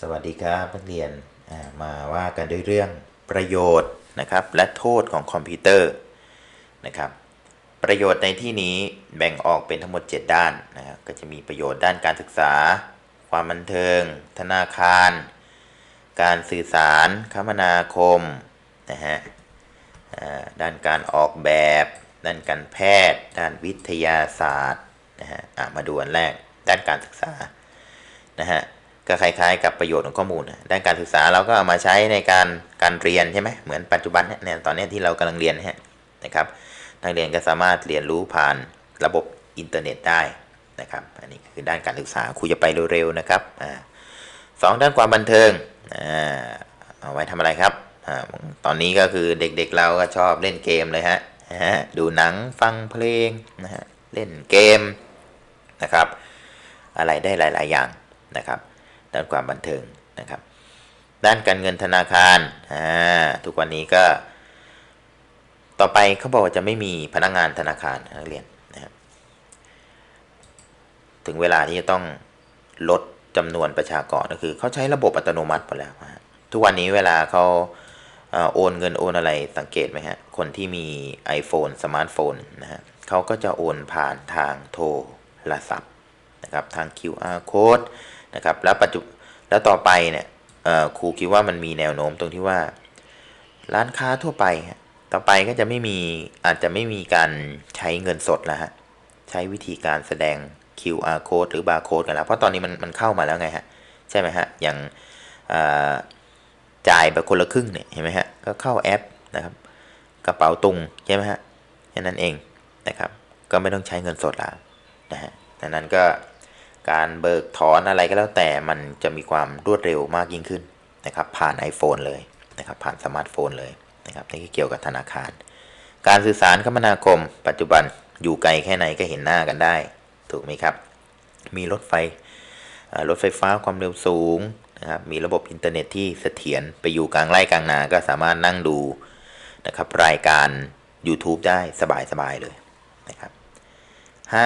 สวัสดีครับนักเรียนมาว่ากันด้วยเรื่องประโยชน์นะครับและโทษของคอมพิวเตอร์นะครับประโยชน์ในที่นี้แบ่งออกเป็นทั้งหมด 7 ด้านนะครับก็จะมีประโยชน์ด้านการศึกษา ความบันเทิง ธนาคาร การสื่อสารคมนาคมนะฮะด้านการออกแบบ ด้านการแพทย์ ด้านวิทยาศาสตร์นะฮะมาดูอันแรกด้านการศึกษานะฮะ ก็คล้ายๆ กับประโยชน์ของข้อมูลนะด้านการศึกษาเราก็เอามาใช้ในการการเรียนใช่ไหมเหมือนปัจจุบันเนี่ยตอนนี้ที่เรากำลังเรียนนะครับนักเรียนก็สามารถเรียนรู้ผ่านระบบอินเทอร์เน็ตได้นะครับ อันนี้คือด้านการศึกษาครูจะไปเร็วๆนะครับอ่าสองด้านความบันเทิงอ่าเอาไว้ทำอะไรครับอ่าตอนนี้ก็คือเด็กๆเราก็ชอบเล่นเกมเลยฮะดูหนังฟังเพลงนะฮะเล่นเกมนะครับ อะไรได้หลาย ๆ อย่างนะครับ ด้านความบันเทิงนะครับ ด้านการเงินธนาคารอ่าทุกวันนี้ก็ ต่อไปเขาบอกว่าจะไม่มีพนักงานธนาคารนักเรียนนะครับถึงเวลาที่จะต้องลดจำนวนประชากรก็คือเขาใช้ระบบอัตโนมัติไปแล้วทุกวันนี้เวลาเขาโอนเงินโอนอะไรสังเกตไหมฮะ คนที่มี iPhone สมาร์ทโฟนนะฮะเขาก็จะโอนผ่านทางโทรศัพท์นะครับ ทาง QR code นะครับแล้วปัจจุแล้วต่อไปเนี่ยครูคิดว่ามันมีแนวโน้มตรงที่ว่า ร้านค้าทั่วไป ต่อไปก็จะไม่มีอาจจะไม่มีการใช้เงินสดแล้วฮะใช้วิธีการแสดง QR code หรือ barcode กันแล้ว เพราะตอนนี้มันมันเข้ามาแล้วไงฮะใช่ไหมฮะอย่างจ่ายแบบคนละครึ่งเนี่ยเห็นไหมฮะก็เข้าแอปนะครับกระเป๋าตุงใช่ไหมฮะแค่นั้นเองนะครับก็ไม่ต้องใช้เงินสดแล้วนะฮะดังนั้นก็ การเบิกถอนอะไรก็แล้วแต่มันจะมีความรวดเร็วมากยิ่งขึ้นนะครับผ่าน iPhone เลยนะครับผ่านสมาร์ทโฟนเลยนะครับนี่เกี่ยวกับธนาคาร การสื่อสารคมนาคม ปัจจุบันอยู่ไกลแค่ไหนก็เห็นหน้ากันได้ ถูกไหมครับ มีรถไฟรถไฟฟ้าความเร็วสูงนะครับมีระบบอินเทอร์เน็ตที่เสถียรไปอยู่กลางไร่กลางนาก็สามารถนั่งดูนะครับรายการ YouTube ได้สบายๆเลยนะครับ 5. อ่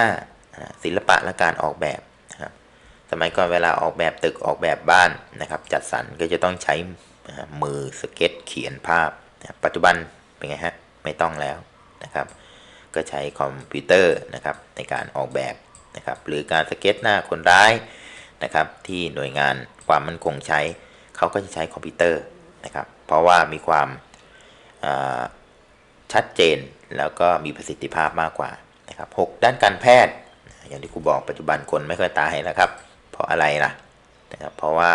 าศิลปะและการออกแบบ นะครับสมัยก่อนเวลาออกแบบตึกออกแบบบ้านนะครับ จัดสรรก็จะต้องใช้มือสเก็ตเขียนภาพนะปัจจุบันเป็นไงฮะไม่ต้องแล้วนะครับ ก็ใช้คอมพิวเตอร์นะครับในการออกแบบนะครับหรือการสเก็ตหน้าคนร้ายนะครับ ที่หน่วยงานความมั่นคงใช้เขาก็จะใช้คอมพิวเตอร์นะครับ เพราะว่ามีความชัดเจนแล้วก็มีประสิทธิภาพมากกว่านะครับหกด้านการแพทย์ อย่างที่ครูบอกปัจจุบันคนไม่ค่อยตายแล้วครับ เพราะอะไรล่ะนะครับเพราะว่า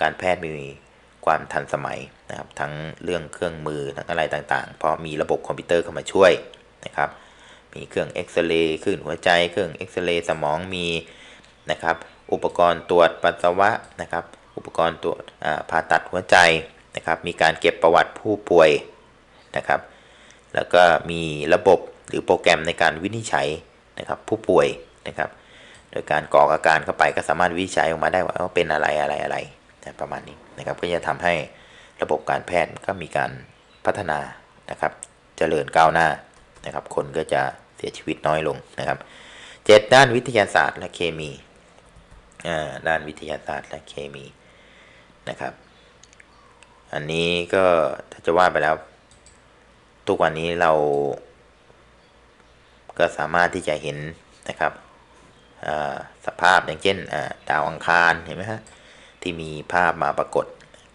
การแพทย์มีความทันสมัยนะครับ ทั้งเรื่องเครื่องมือทั้งอะไรต่างๆ เพราะมีระบบคอมพิวเตอร์เข้ามาช่วยนะครับ มีเครื่องเอ็กซเรย์ขึ้นหัวใจ เครื่องเอ็กซเรย์สมองมีนะครับ อุปกรณ์ตรวจปัสสาวะนะครับ อุปกรณ์ตรวจผ่าตัดหัวใจนะครับ มีการเก็บประวัติผู้ป่วยนะครับ แล้วก็มีระบบหรือโปรแกรมในการวินิจฉัยนะครับ ผู้ป่วย นะครับ โดยการกรอกอาการเข้าไปก็สามารถวิจัยออกมาได้ว่าเอ้าเป็นอะไรอะไรอะไรประมาณนี้นะครับก็จะทำให้ระบบการแพทย์ก็มีการพัฒนานะครับเจริญก้าวหน้านะครับ คนก็จะเสียชีวิตน้อยลงนะครับเจ็ดด้านวิทยาศาสตร์และเคมีอ่าด้านวิทยาศาสตร์และเคมีนะครับ อันนี้ก็ถ้าจะว่าไปแล้ว ทุกวันนี้เราก็สามารถที่จะเห็นนะครับ สภาพอย่างเช่นดาวอังคารเห็นไหมฮะที่มีภาพมาปรากฏ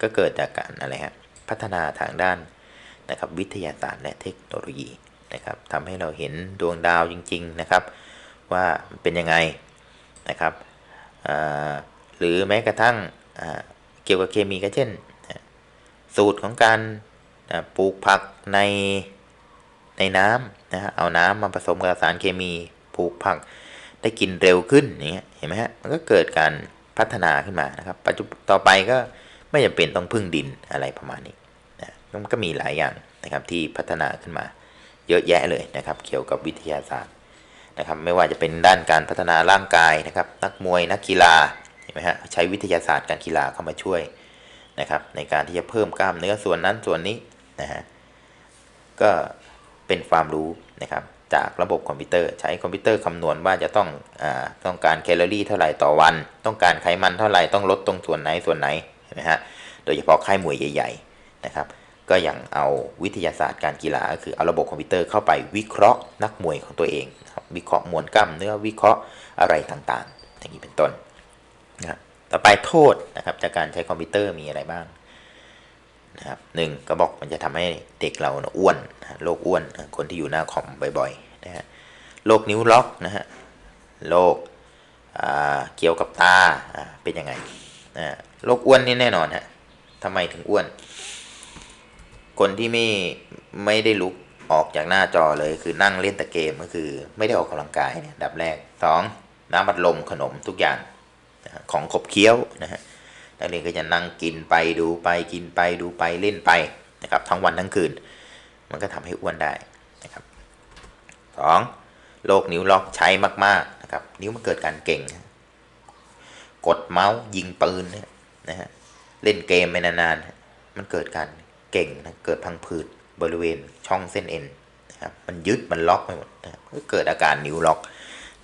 ก็เกิดจากการอะไรฮะพัฒนาทางด้านนะครับวิทยาศาสตร์และเทคโนโลยีนะครับทำให้เราเห็นดวงดาวจริง ๆนะครับ ว่าเป็นยังไงนะครับหรือแม้กระทั่งเกี่ยวกับเคมีก็เช่น สูตรของการปลูกผักในในน้ำนะฮะเอาน้ำมาผสมกับสารเคมีปลูกผัก ได้กินเร็วขึ้นอย่างเงี้ยเห็นไหมฮะมันก็เกิดการพัฒนาขึ้นมานะครับ ปัจจุบันต่อไปก็ไม่จำเป็นต้องพึ่งดินอะไรประมาณนี้นะมันก็มีหลายอย่างนะครับที่พัฒนาขึ้นมา เยอะแยะเลยนะครับ เกี่ยวกับวิทยาศาสตร์นะครับ ไม่ว่าจะเป็นด้านการพัฒนาร่างกายนะครับ นักมวยนักกีฬาเห็นไหมฮะใช้วิทยาศาสตร์การกีฬาเข้ามาช่วยนะครับในการที่จะเพิ่มกล้ามเนื้อส่วนนั้นส่วนนี้นะฮะก็เป็นความรู้นะครับ จากระบบคอมพิวเตอร์ ใช้คอมพิวเตอร์คำนวณว่าจะต้องอต้องการแคลอรี่เท่าไหร่ต่อวัน ต้องการไขมันเท่าไหร่ต้องลดตรงส่วนไหนส่วนไหนนไหมฮะโดยเฉพาะค่ายมวยใหญ่ ๆนะครับ ก็อย่างเอาวิทยาศาสตร์การกีฬาก็คือเอาระบบคอมพิวเตอร์เข้าไปวิเคราะห์นักมวยของตัวเองนะครับวิเคราะห์มวลกล้ามเนื้อวิเคราะห์อะไรต่างๆ อย่างนี้เป็นต้นนะครับต่อไปโทษนะครับจากการใช้คอมพิวเตอร์มีอะไรบ้าง นะครับหนึ่งก็บอกมันจะทำให้เด็กเราอ้วนนะโรคอ้วน คนที่อยู่หน้าคอมบ่อยๆนะฮะโรคนิ้วล็อกนะฮะโรคเกี่ยวกับตาเป็นยังไงอ่าโรคอ้วนนี่แน่นอนฮะทำไมถึงอ้วน คนที่ไม่ไม่ได้ลุกออกจากหน้าจอเลยคือนั่งเล่นแต่เกมก็คือ ไม่ได้ออกกำลังกายเนี่ยดับแรกสองน้ำบัดลมขนมทุกอย่างของขบเคี้ยวนะฮะ นักเรียนก็จะนั่งกินไปดูไปกินไปดูไปเล่นไปนะครับทั้งวันทั้งคืน มันก็ทำให้อ้วนได้นะครับสองโรคนิ้วล็อกใช้มากๆนะครับนิ้วมันเกิดการเก่ง กดเมาส์ยิงปืนเนี่ยนะฮะเล่นเกมไปนานๆมันเกิดการเก่งนะเกิดพังผืดบริเวณช่องเส้นเอ็นนะครับมันยึดมันล็อกไปหมดนะครับก็เกิดอาการนิ้วล็อก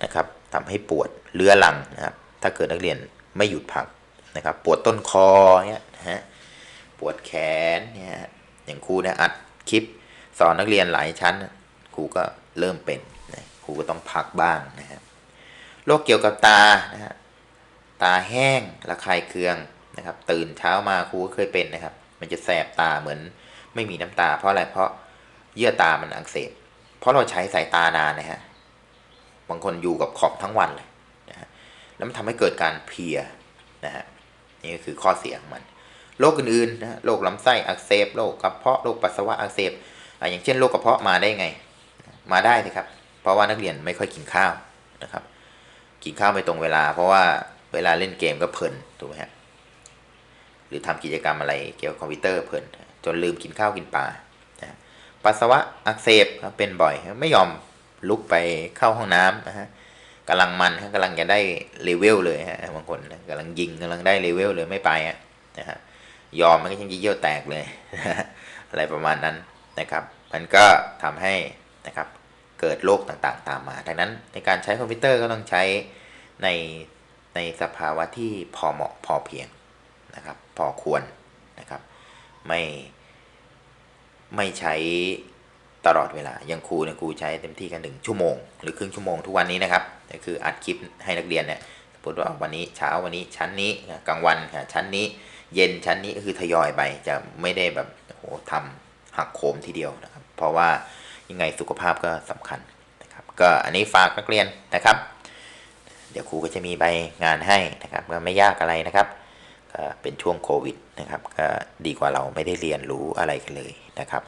นะครับทำให้ปวดเรื้อรังนะครับถ้าเกิดนักเรียนไม่หยุดพัก นะครับปวดต้นคอเนี่ยนะฮะปวดแขนเนี่ยอย่างครูเนี่ยอัดคลิปสอนนักเรียนหลายชั้นครูก็เริ่มเป็นนะครูก็ต้องพักบ้างนะครับโรคเกี่ยวกับตานะฮะตาแห้งระคายเคืองนะครับ ตื่นเช้ามาครูก็เคยเป็นนะครับ มันจะแสบตาเหมือนไม่มีน้ำตา เพราะอะไรเพราะเยื่อตามันอักเสบเพราะเราใช้สายตานานนะฮะบางคนอยู่กับขอบทั้งวันเลยนะฮะแล้วมันทำให้เกิดการเพียนะฮะ นี่ก็คือข้อเสียของมัน โรคอื่นๆนะโรคลำไส้อักเสบโรคกระเพาะโรคปัสสาวะอักเสบอย่างเช่นโรคกระเพาะมาได้ไง มาได้สิครับ เพราะว่านักเรียนไม่ค่อยกินข้าวนะครับ กินข้าวไม่ตรงเวลา เพราะว่าเวลาเล่นเกมก็เพลินถูกไหมฮะหรือทำกิจกรรมอะไรเกี่ยวกับคอมพิวเตอร์เพลินจนลืมกินข้าวกินปลาปัสสาวะอักเสบครับเป็นบ่อย ไม่ยอมลุกไปเข้าห้องน้ำนะฮะ กำลังมันฮะกำลังจะได้เลเวลเลยฮะบางคนนะกำลังยิงกำลังได้เลเวลเลยไม่ไปฮะนะฮะยอมมันก็ยังเยี่ยวแตกเลยอะไรประมาณนั้นนะครับ มันก็ทำให้นะครับเกิดโรคต่างๆ ตามมา ดังนั้นในการใช้คอมพิวเตอร์ก็ต้องใช้ในในสภาวะที่พอเหมาะพอเพียงนะครับ พอควรนะครับ ไม่ไม่ใช้ตลอดเวลา อย่างครูเนี่ยครูใช้เต็มที่กันหนึ่งชั่วโมง หรือครึ่งชั่วโมงทุกวันนี้นะครับ คืออัดคลิปให้นักเรียนเนี่ยสมมติว่าวันนี้เช้าวันนี้ชั้นนี้กลางวันชั้นนี้เย็นชั้นนี้ก็คือทยอยไปจะไม่ได้แบบโอ้โหทำหักโคมทีเดียวนะครับ เพราะว่ายังไงสุขภาพก็สำคัญนะครับ ก็อันนี้ฝากนักเรียนนะครับ เดี๋ยวครูก็จะมีใบงานให้นะครับก็ไม่ยากอะไรนะครับก็เป็นช่วงโควิดนะครับก็ดีกว่าเราไม่ได้เรียนรู้อะไรกันเลยนะครับ